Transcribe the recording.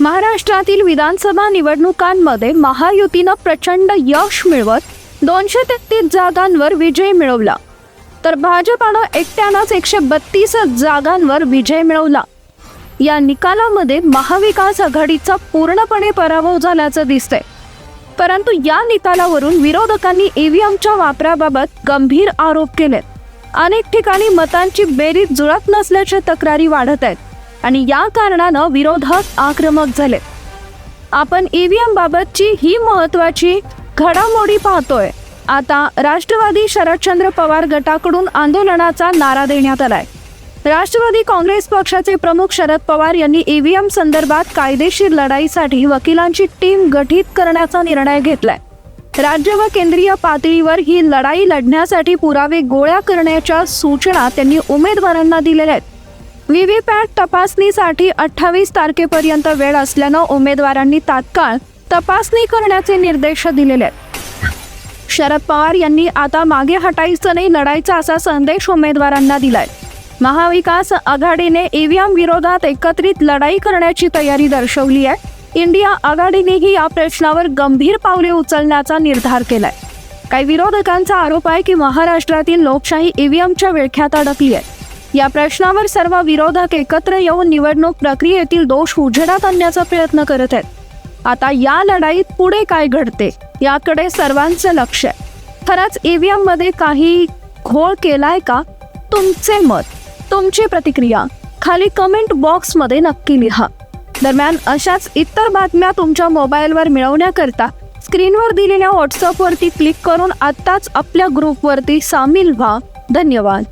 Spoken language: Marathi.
महाराष्ट्रातील विधानसभा निवडणुकांमध्ये महायुतीनं प्रचंड यश मिळवत दोनशे तेहतीस जागांवर विजय मिळवला. तर भाजपानं एकट्यानंच एकशे बत्तीस जागांवर विजय मिळवला. या निकालामध्ये महाविकास आघाडीचा पूर्णपणे पराभव झाल्याचं दिसतंय. परंतु या निकालावरून विरोधकांनी ईव्हीएमच्या वापराबाबत गंभीर आरोप केलेत. अनेक ठिकाणी मतांची बेरीज जुळत नसल्याच्या तक्रारी वाढत आहेत. आणि या कारणानं विरोधक आक्रमक झाले. आपण ईव्हीएम बाबतची ही महत्वाची घडामोडी पाहतोय. आता राष्ट्रवादी शरदचंद्र पवार गटाकडून आंदोलनाचा नारा देण्यात आलाय. राष्ट्रवादी काँग्रेस पक्षाचे प्रमुख शरद पवार यांनी ईव्हीएम संदर्भात कायदेशीर लढाईसाठी वकिलांची टीम गठीत करण्याचा निर्णय घेतलाय. राज्य व केंद्रीय पातळीवर ही लढाई लढण्यासाठी पुरावे गोळ्या करण्याच्या सूचना त्यांनी उमेदवारांना दिलेल्या आहेत. व्हीव्हीपॅट तपासणीसाठी अठ्ठावीस तारखेपर्यंत वेळ असल्यानं उमेदवारांनी तात्काळ तपासणी करण्याचे निर्देश दिलेले आहेत. शरद पवार यांनी आता मागे हटायचं नाही लढायचा असा संदेश उमेदवारांना दिलाय. महाविकास आघाडीने ईव्हीएम विरोधात एकत्रित लढाई करण्याची तयारी दर्शवली आहे. इंडिया आघाडीनेही या प्रश्नावर गंभीर पावले उचलण्याचा निर्धार केलाय. काही विरोधकांचा आरोप आहे की महाराष्ट्रातील लोकशाही ईव्हीएमच्या विळख्यात अडकली आहे. या प्रश्नावर सर्व विरोधक एकत्र येऊन निवडणूक प्रक्रियेतील दोष उजेडात आणण्याचा प्रयत्न करत आहेत. आता या लढाईत पुढे काय घडते याकडे सर्वांचं लक्ष आहे. खरंच ईव्हीएममध्ये काही घोळ केलाय का? तुमचे मत तुमची प्रतिक्रिया खाली कमेंट बॉक्समध्ये नक्की लिहा. दरम्यान अशाच इतर बातम्या तुमच्या मोबाईलवर मिळवण्याकरता स्क्रीनवर दिलेल्या व्हॉट्सअपवरती क्लिक करून आत्ताच आपल्या ग्रुपवरती सामील व्हा. धन्यवाद.